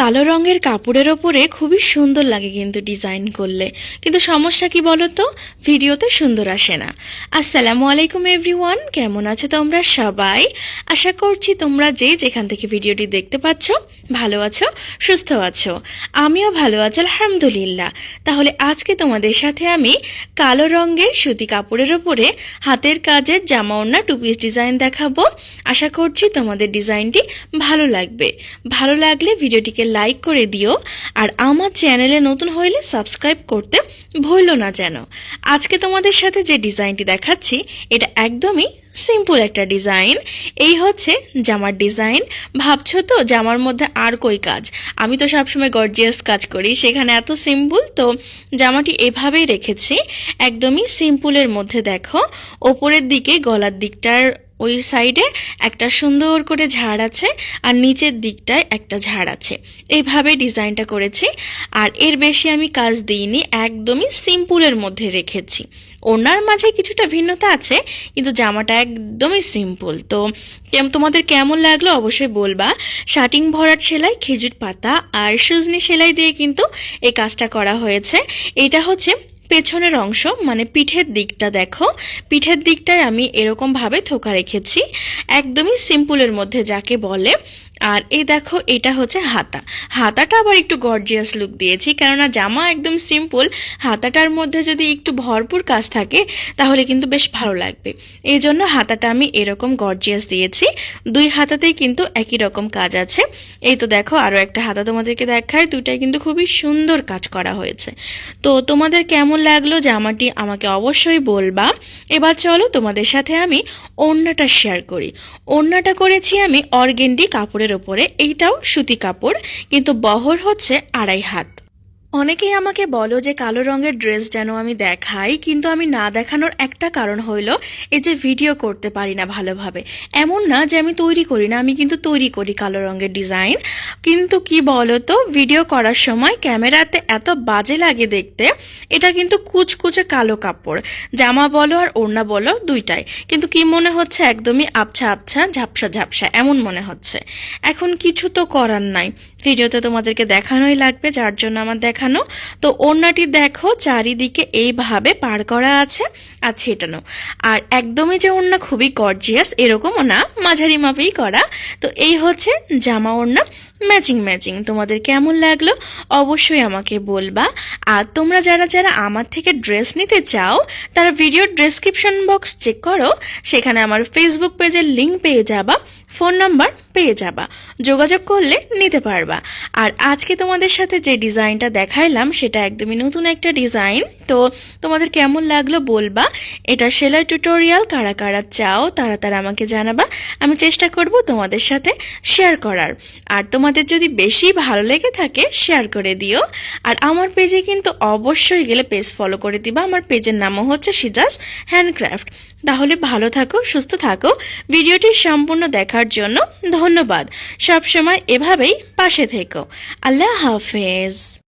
কালো রঙের কাপড়ের ওপরে খুবই সুন্দর লাগে কিন্তু ডিজাইন করলে। কিন্তু সমস্যা কি বলো তো ভিডিওতে সুন্দর আসে না। আসসালামু আলাইকুম এভরিওয়ান, কেমন আছো তোমরা সবাই? আশা করছি তোমরা যে যেখান থেকে ভিডিওটি দেখতে পাচ্ছ, ভালো আছো, সুস্থ আছো। আমিও ভালো আছি, আলহামদুলিল্লাহ। তাহলে আজকে তোমাদের সাথে আমি কালো রঙের সুতি কাপড়ের ওপরে হাতের কাজের জামা ওড়না টু পিস ডিজাইন দেখাবো। আশা করছি তোমাদের ডিজাইনটি ভালো লাগবে। ভালো লাগলে ভিডিওটিকে লাইক করে দিও আর আমার চ্যানেলে নতুন হইলে সাবস্ক্রাইব করতে ভুলো না যেন। আজকে তোমাদের সাথে যে ডিজাইনটি দেখাচ্ছি, এটা একদমই সিম্পল একটা ডিজাইন। এই হচ্ছে জামার ডিজাইন। ভাবছ তো, জামার মধ্যে আর কই কাজ? আমি তো সবসময় গর্জিয়াস কাজ করি, সেখানে এত সিম্পল, তো জামাটি এভাবেই রেখেছি। একদমই সিম্পলের মধ্যে দেখো, ওপরের দিকে গলার দিকটার ওই সাইডে একটা সুন্দর করে ঝাড় আছে আর নিচের দিকটায় একটা ঝাড় আছে। এইভাবে ডিজাইনটা করেছি আর এর বেশি আমি কাজ দিইনি, একদমই সিম্পলের মধ্যে রেখেছি। ওনার মাঝে কিছুটা ভিন্নতা আছে, কিন্তু জামাটা একদমই সিম্পল। তো তোমাদের কেমন লাগল অবশ্যই বলবা। শাটিং ভরাট সেলাই, খেজুর পাতা আর সুজনি সেলাই দিয়ে কিন্তু এই কাজটা করা হয়েছে। এটা হচ্ছে পেছনের অংশ মানে পিঠের দিকটা দেখো। পিঠের দিকটায় আমি এরকমভাবে থোকা রেখেছি, একদমই সিম্পলের মধ্যে যাকে বলে। আর এই দেখো, এটা হচ্ছে হাতা। হাতাটা আবার একটু গর্জিয়াস লুক দিয়েছি, কেননা জামা একদম সিম্পল হাতাটার মধ্যে যদি একটু ভরপুর কাজ থাকে, তাহলে কিন্তু বেশ ভালো লাগবে। এই জন্য হাতাটা আমি এরকম গর্জিয়াস দিয়েছি। দুই হাতাতেই কিন্তু একই রকম কাজ আছে। এই তো দেখো আরও একটা হাতা তোমাদেরকে দেখায় দুটাই কিন্তু খুবই সুন্দর কাজ করা হয়েছে। তো তোমাদের কেমন লাগল জামাটি আমাকে অবশ্যই বলবা। এবার চলো তোমাদের সাথে আমি ওড়নাটা শেয়ার করি। ওড়নাটা করেছি আমি অর্গেন্ডি কাপড়ের ওপরে। এইটাও সুতি কাপড়, কিন্তু বহর হচ্ছে আড়াই হাত। অনেকেই আমাকে বলো যে কালো রঙের ড্রেস যেন আমি দেখাই, কিন্তু আমি না দেখানোর একটা কারণ হইল এই যে ভিডিও করতে পারি না ভালোভাবে। এমন না যে আমি তৈরি করি না, আমি কিন্তু তৈরি করি কালো রঙের ডিজাইন। কিন্তু কি বলো তো ভিডিও করার সময় ক্যামেরাতে এত বাজে লাগে দেখতে, এটা কিন্তু কুচকুচে কালো কাপড়। জামা বলো আর ওড়না বলো, দুইটাই। কিন্তু কি মনে হচ্ছে? একদমই আবছা আবছা, ঝাপসা ঝাপসা, এমন মনে হচ্ছে। এখন কিছু তো করার নাই। ভিডিওতে তোমাদেরকে দেখানোই লাগবে, যার জন্য আমার দেখানো। তো ওড়নাটি দেখো, চারিদিকে এইভাবে পার করা আছে আর ছেটানো। আর একদমই যে ওড়না খুবই গর্জিয়াস এরকমও না, মাঝারি মাপেই করা। তো এই হচ্ছে জামা ওড়না। Matching matching. তোমাদের কেমন লাগল অবশ্যই আমাকে বলবা। আর তোমরা যারা যারা আমার থেকে ড্রেস নিতে চাও, তারা ভিডিও ডেসক্রিপশন বক্স চেক করো। সেখানে আমার ফেসবুক পেজের লিঙ্ক পেয়ে যাবা ফোন নাম্বার পেয়ে যাবা। যোগাযোগ করলে নিতে পারবা। আর আজকে তোমাদের সাথে যে ডিজাইনটা দেখাইলাম, সেটা একদমই নতুন একটা ডিজাইন তো তোমাদের কেমন লাগল বলবা। এটা সেলাই টিউটোরিয়াল কারা কারা চাও, তারা তারা আমাকে জানাবা। আমি চেষ্টা করব তোমাদের সাথে শেয়ার করার। আর তোমাদের যদি বেশি ভালো লেগে থাকে শেয়ার করে দিও। আর আমার পেজে কিন্তু অবশ্যই গেলে পেজ ফলো করে দিবা। আমার পেজের নামও হচ্ছে সিজাস হ্যান্ডক্রাফট তাহলে ভালো থাকো, সুস্থ থাকো। ভিডিওটি সম্পূর্ণ দেখার জন্য ধন্যবাদ। সবসময় এভাবেই পাশে থেকো। আল্লাহ হাফেজ।